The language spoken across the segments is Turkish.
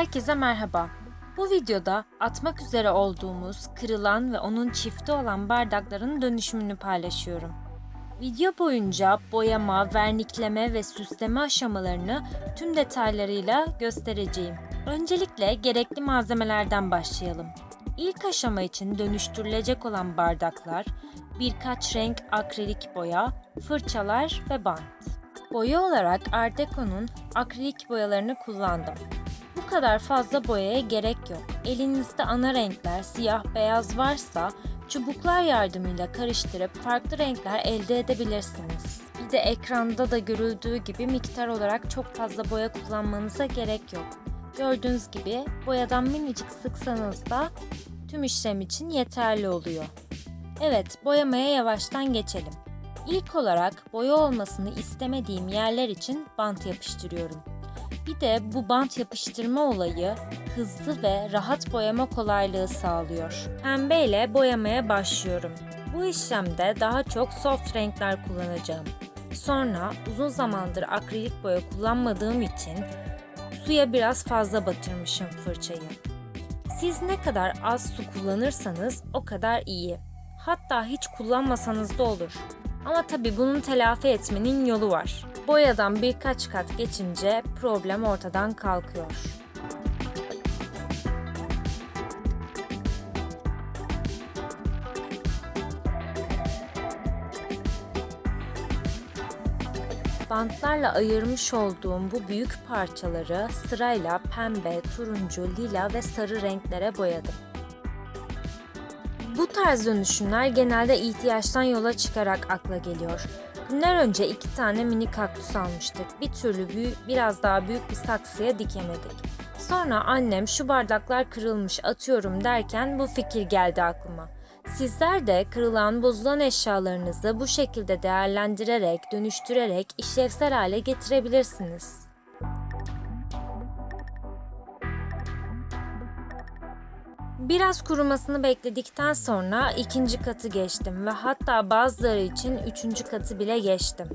Herkese merhaba. Bu videoda atmak üzere olduğumuz kırılan ve onun çifti olan bardakların dönüşümünü paylaşıyorum. Video boyunca boyama, vernikleme ve süsleme aşamalarını tüm detaylarıyla göstereceğim. Öncelikle gerekli malzemelerden başlayalım. İlk aşama için dönüştürülecek olan bardaklar, birkaç renk akrilik boya, fırçalar ve bant. Boya olarak Art Deco'nun akrilik boyalarını kullandım. Kadar fazla boyaya gerek yok. Elinizde ana renkler, siyah, beyaz varsa çubuklar yardımıyla karıştırıp farklı renkler elde edebilirsiniz. Bir de ekranda da görüldüğü gibi miktar olarak çok fazla boya kullanmanıza gerek yok. Gördüğünüz gibi boyadan minicik sıksanız da tüm işlem için yeterli oluyor. Evet, boyamaya yavaştan geçelim. İlk olarak boya olmasını istemediğim yerler için bant yapıştırıyorum. Bir de bu bant yapıştırma olayı hızlı ve rahat boyama kolaylığı sağlıyor. Pembe ile boyamaya başlıyorum. Bu işlemde daha çok soft renkler kullanacağım. Sonra uzun zamandır akrilik boya kullanmadığım için suya biraz fazla batırmışım fırçayı. Siz ne kadar az su kullanırsanız o kadar iyi. Hatta hiç kullanmasanız da olur. Ama tabii bunun telafi etmenin yolu var. Boyadan birkaç kat geçince problem ortadan kalkıyor. Bantlarla ayırmış olduğum bu büyük parçaları sırayla pembe, turuncu, lila ve sarı renklere boyadım. Bu tarz dönüşümler genelde ihtiyaçtan yola çıkarak akla geliyor. Günler önce iki tane mini kaktüs almıştık. Bir türlü büyük, biraz daha büyük bir saksıya dikemedik. Sonra annem şu bardaklar kırılmış atıyorum derken bu fikir geldi aklıma. Sizler de kırılan, bozulan eşyalarınızı bu şekilde değerlendirerek, dönüştürerek işlevsel hale getirebilirsiniz. Biraz kurumasını bekledikten sonra ikinci katı geçtim ve hatta bazıları için üçüncü katı bile geçtim.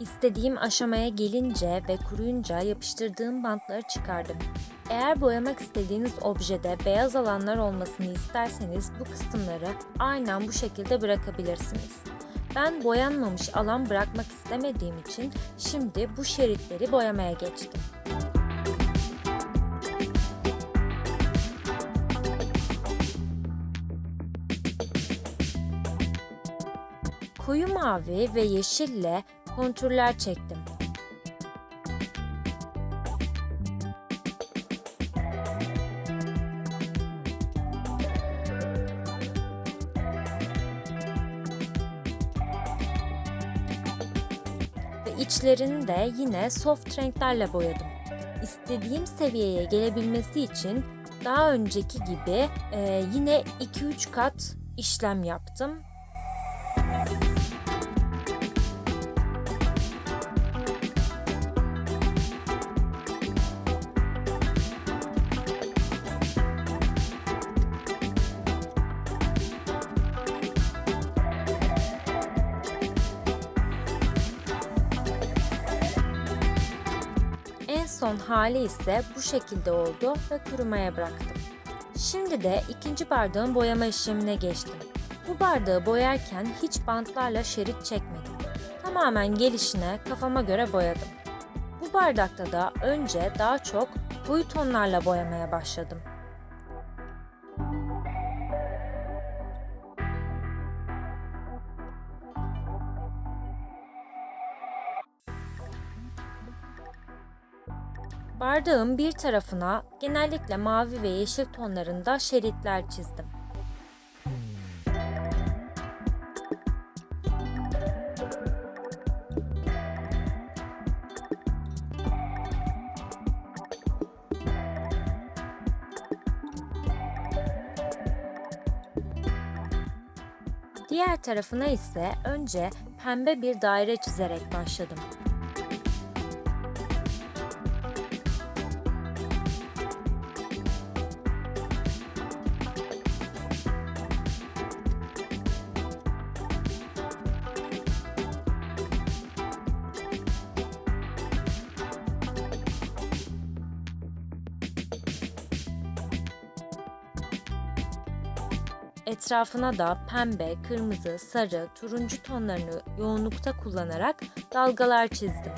İstediğim aşamaya gelince ve kuruyunca yapıştırdığım bantları çıkardım. Eğer boyamak istediğiniz objede beyaz alanlar olmasını isterseniz bu kısımları aynen bu şekilde bırakabilirsiniz. Ben boyanmamış alan bırakmak istemediğim için şimdi bu şeritleri boyamaya geçtim. Koyu mavi ve yeşille kontürler çektim. İçlerini de yine soft renklerle boyadım. İstediğim seviyeye gelebilmesi için daha önceki gibi e, yine 2-3 kat işlem yaptım. En son hali ise bu şekilde oldu ve kurumaya bıraktım. Şimdi de ikinci bardağın boyama işlemine geçtim. Bu bardağı boyarken hiç bantlarla şerit çekmedim. Tamamen gelişine kafama göre boyadım. Bu bardakta da önce daha çok koyu tonlarla boyamaya başladım. Bardağın bir tarafına genellikle mavi ve yeşil tonlarında şeritler çizdim. Diğer tarafına ise önce pembe bir daire çizerek başladım. Etrafına da pembe, kırmızı, sarı, turuncu tonlarını yoğunlukta kullanarak dalgalar çizdim.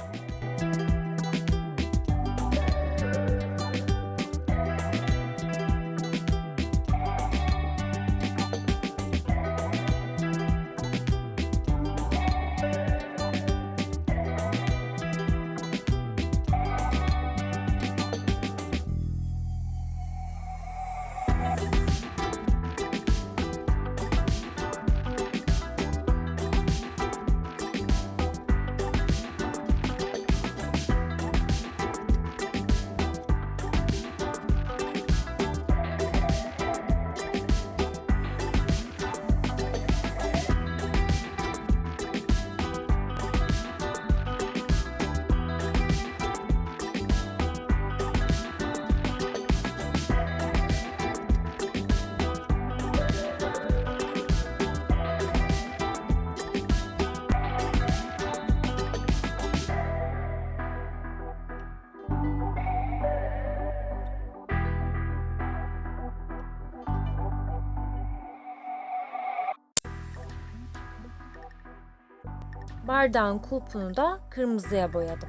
Bardağın kulpunu da kırmızıya boyadım.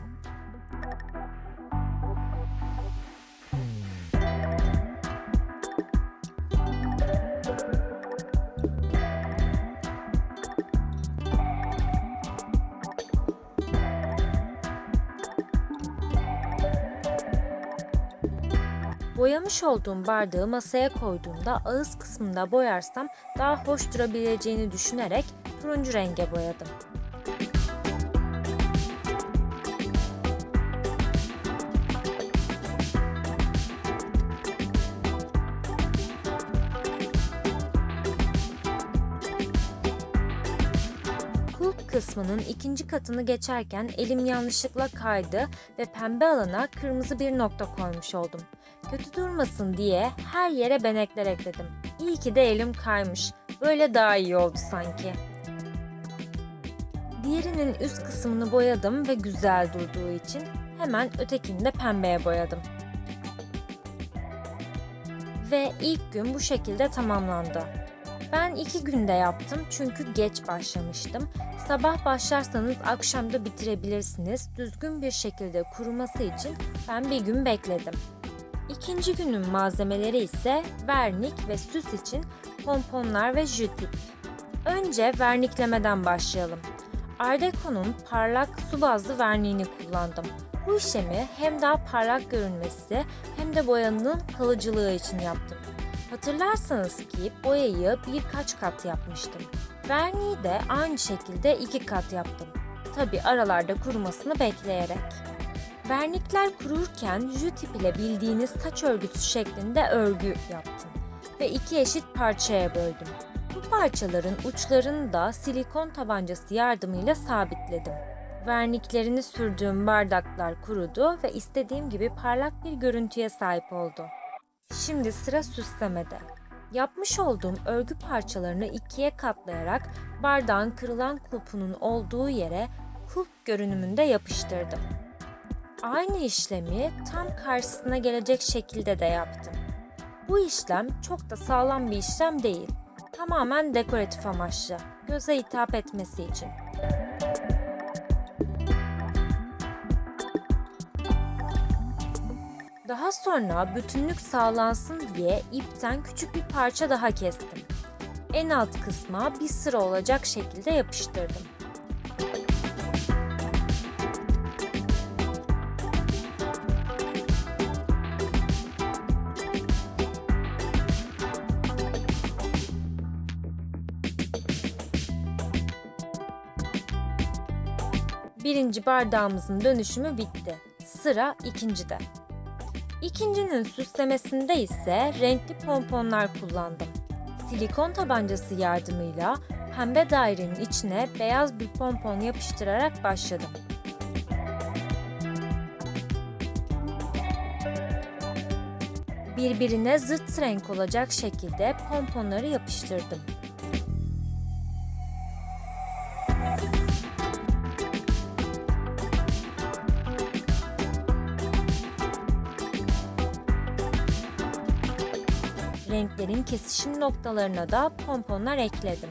Boyamış olduğum bardağı masaya koyduğumda ağız kısmında boyarsam daha hoş durabileceğini düşünerek turuncu renge boyadım. Kısmının ikinci katını geçerken elim yanlışlıkla kaydı ve pembe alana kırmızı bir nokta koymuş oldum. Kötü durmasın diye her yere benekler ekledim. İyi ki de elim kaymış. Böyle daha iyi oldu sanki. Diğerinin üst kısmını boyadım ve güzel durduğu için hemen ötekini de pembeye boyadım. Ve ilk gün bu şekilde tamamlandı. Ben iki günde yaptım çünkü geç başlamıştım. Sabah başlarsanız akşam da bitirebilirsiniz. Düzgün bir şekilde kuruması için ben bir gün bekledim. İkinci günün malzemeleri ise vernik ve süs için pomponlar ve jütip. Önce verniklemeden başlayalım. Art Deco'nun parlak su bazlı verniğini kullandım. Bu işlemi hem daha parlak görünmesi hem de boyanın kalıcılığı için yaptım. Hatırlarsanız ki boyayı birkaç kat yapmıştım. Verniği de aynı şekilde iki kat yaptım. Tabi aralarda kurumasını bekleyerek. Vernikler kururken jütip ile bildiğiniz saç örgüsü şeklinde örgü yaptım ve iki eşit parçaya böldüm. Bu parçaların uçlarını da silikon tabancası yardımıyla sabitledim. Verniklerini sürdüğüm bardaklar kurudu ve istediğim gibi parlak bir görüntüye sahip oldu. Şimdi sıra süslemede. Yapmış olduğum örgü parçalarını ikiye katlayarak bardağın kırılan kulpunun olduğu yere kulp görünümünde yapıştırdım. Aynı işlemi tam karşısına gelecek şekilde de yaptım. Bu işlem çok da sağlam bir işlem değil. Tamamen dekoratif amaçlı, göze hitap etmesi için. Daha sonra bütünlük sağlansın diye ipten küçük bir parça daha kestim. En alt kısma bir sıra olacak şekilde yapıştırdım. Birinci bardağımızın dönüşümü bitti. Sıra ikincide. İkincinin süslemesinde ise renkli pomponlar kullandım. Silikon tabancası yardımıyla pembe dairenin içine beyaz bir pompon yapıştırarak başladım. Birbirine zıt renk olacak şekilde pomponları yapıştırdım. Renklerin kesişim noktalarına da pomponlar ekledim.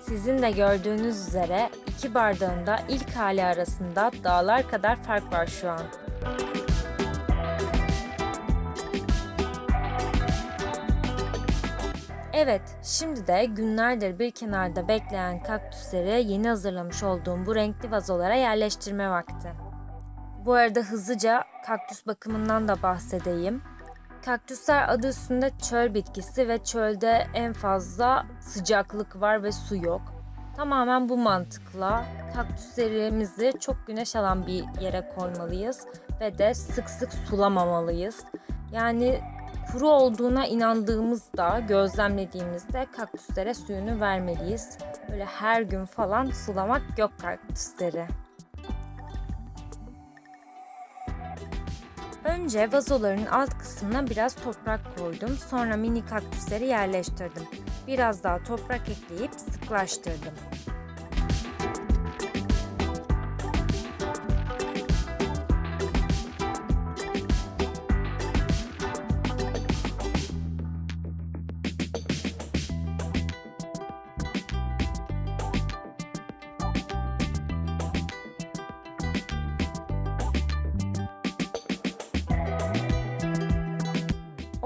Sizin de gördüğünüz üzere iki bardağın da ilk hali arasında dağlar kadar fark var şu an. Evet, şimdi de günlerdir bir kenarda bekleyen kaktüsleri yeni hazırlamış olduğum bu renkli vazolara yerleştirme vakti. Bu arada hızlıca kaktüs bakımından da bahsedeyim. Kaktüsler adı üstünde çöl bitkisi ve çölde en fazla sıcaklık var ve su yok. Tamamen bu mantıkla kaktüslerimizi çok güneş alan bir yere koymalıyız ve de sık sık sulamamalıyız. Yani kuru olduğuna inandığımızda, gözlemlediğimizde kaktüslere suyunu vermeliyiz. Böyle her gün falan sulamak yok kaktüsleri. Önce vazoların alt kısmına biraz toprak koydum. Sonra mini kaktüsleri yerleştirdim. Biraz daha toprak ekleyip sıklaştırdım.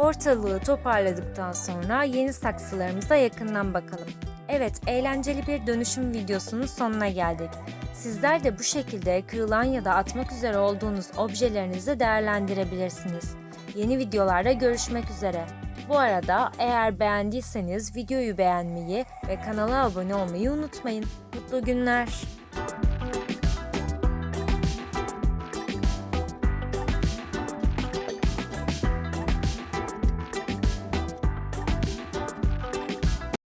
Ortalığı toparladıktan sonra yeni saksılarımıza yakından bakalım. Evet, eğlenceli bir dönüşüm videosunun sonuna geldik. Sizler de bu şekilde kırılan ya da atmak üzere olduğunuz objelerinizi değerlendirebilirsiniz. Yeni videolarda görüşmek üzere. Bu arada eğer beğendiyseniz videoyu beğenmeyi ve kanala abone olmayı unutmayın. Mutlu günler.